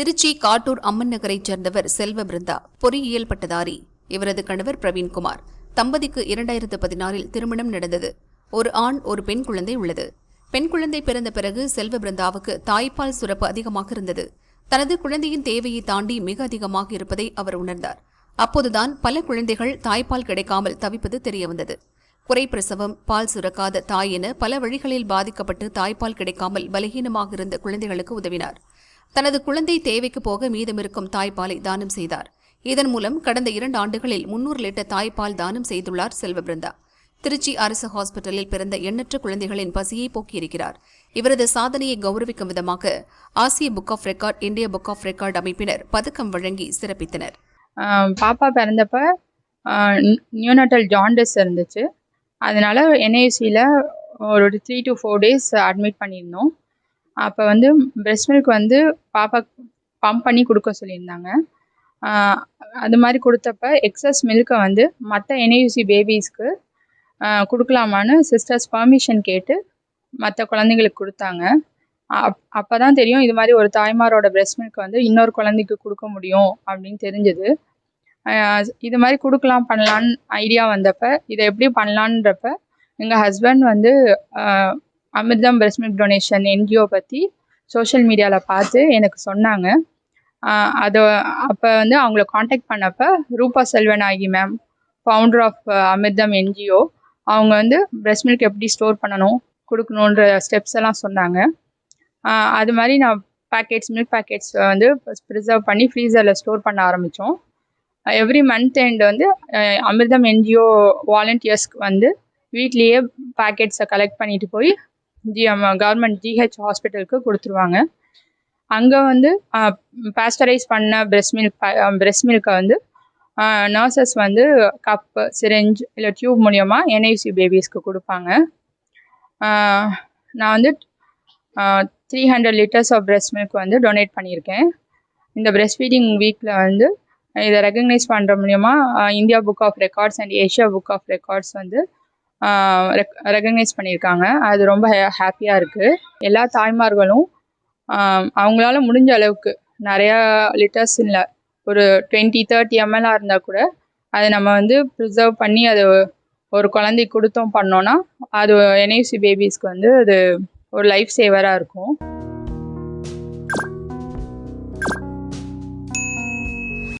திருச்சி காட்டூர் அம்மன் நகரைச் சேர்ந்தவர் செல்வ பிருந்தா பொறியியல் பட்டதாரி. இவரது கணவர் பிரவீன்குமார். தம்பதிக்கு இரண்டாயிரத்து பதினாறில் திருமணம் நடந்தது. ஒரு ஆண் ஒரு பெண் குழந்தை உள்ளது. பெண் குழந்தை பிறந்த பிறகு செல்வ பிருந்தாவுக்கு தாய்ப்பால் சுரப்பு அதிகமாக இருந்தது. தனது குழந்தையின் தேவையை தாண்டி மிக அதிகமாக இருப்பதை அவர் உணர்ந்தார். அப்போதுதான் பல குழந்தைகள் தாய்ப்பால் கிடைக்காமல் தவிப்பது தெரியவந்தது. குறை பிரசவம் பால் சுரக்காத தாய் என பல வழிகளில் பாதிக்கப்பட்டு தாய்ப்பால் கிடைக்காமல் பலகீனமாக இருந்த குழந்தைகளுக்கு உதவினார். தனது குழந்தை தேவைக்கு போக மீதமிருக்கும் தாய்ப்பாலை தானம் செய்தார். இதன் மூலம் கடந்த இரண்டு ஆண்டுகளில் முன்னூறு லிட்டர் தாய்ப்பால் தானம் செய்துள்ளார் செல்வபிருந்தா திருச்சி அரசு ஹாஸ்பிட்டலில் பிறந்த எண்ணற்ற குழந்தைகளின் பசியை போக்கியிருக்கிறார். இவரது சாதனையை கௌரவிக்கும் விதமாக ஆசிய புக் ஆஃப் ரெக்கார்ட் இந்திய புக் ஆஃப் ரெக்கார்ட் அமைப்பினர் பதக்கம் வழங்கி சிறப்பித்தனர். பாப்பா பிறந்தப்ப நியூனட்டல் ஜாண்டிஸ் இருந்துச்சு. அதனால என்ஐசியில் ஒரு three to four days admit பண்ணியிருந்தோம். அப்போ வந்து breast மில்க் வந்து பாப்பா பம்ப் பண்ணி கொடுக்க சொல்லியிருந்தாங்க. அது மாதிரி கொடுத்தப்ப எக்ஸஸ் மில்கை வந்து மற்ற என்ஏயூசி பேபிஸ்க்கு கொடுக்கலாமான்னு சிஸ்டர்ஸ் பர்மிஷன் கேட்டு மற்ற குழந்தைங்களுக்கு கொடுத்தாங்க. அப் அப்போ தான் தெரியும் இது மாதிரி ஒரு தாய்மாரோட பிரெஸ்ட் மில்க் வந்து இன்னொரு குழந்தைக்கு கொடுக்க முடியும் அப்படின்னு தெரிஞ்சது. இது மாதிரி கொடுக்கலாம் பண்ணலான்னு ஐடியா வந்தப்ப இதை எப்படி பண்ணலான்றப்ப எங்கள் ஹஸ்பண்ட் வந்து Amirtham breast milk donation NGO பற்றி சோஷியல் மீடியாவில் பார்த்து எனக்கு சொன்னாங்க. அதை அப்போ வந்து அவங்கள காண்டாக்ட் பண்ணப்போ Roopa Selvanayagi ma'am founder of Amirtham NGO அவங்க வந்து பிரஸ்ட் மில்க் எப்படி ஸ்டோர் பண்ணணும் கொடுக்கணுன்ற ஸ்டெப்ஸ் எல்லாம் சொன்னாங்க. அது மாதிரி நான் பேக்கெட்ஸ் மில்க் பேக்கெட்ஸ் வந்து ப்ரிசர்வ் பண்ணி ஃப்ரீசரில் ஸ்டோர் பண்ண ஆரம்பித்தோம் எவ்ரி மந்த் எண்ட் வந்து அமிர்தம் என்ஜிஓ வாலண்டியர்ஸ்க்கு வந்து வீட்லேயே பேக்கெட்ஸை கலெக்ட் பண்ணிட்டு போய் ஜி கவர்மெண்ட் ஜிஹெச் ஹாஸ்பிட்டலுக்கு கொடுத்துருவாங்க. அங்கே வந்து பாஸ்டரைஸ் பண்ண பிரெஸ்ட் மில்க் பிரெஸ்ட் மில்கை வந்து நர்சஸ் வந்து கப்பு சிரிஞ்ச் இல்லை டியூப் மூலியமா என்ஐசி பேபிஸ்க்கு கொடுப்பாங்க. நான் வந்து three hundred litres of breast milk வந்து டொனேட் பண்ணியிருக்கேன். இந்த பிரெஸ்ட் ஃபீடிங் வீக்கில் வந்து இதை ரெக்கக்னைஸ் பண்ணுற மூலயமா India book of records and Asia book of records வந்து ரெக்கக்னைஸ் பண்ணியிருக்காங்க. அது ரொம்ப ஹாப்பியாக இருக்குது எல்லா தாய்மார்களும் அவங்களால முடிஞ்ச அளவுக்கு நிறையா லிட்டர்ஸ் இல்லை. ஒரு டுவெண்ட்டி தேர்ட்டி எம்எல்லாக இருந்தால் கூட அதை நம்ம வந்து ப்ரிசர்வ் பண்ணி அது ஒரு குழந்தைக்கு கொடுத்தோம் பண்ணோன்னா அது என்ஐசி பேபிஸ்க்கு வந்து அது ஒரு லைஃப் சேவராக இருக்கும்.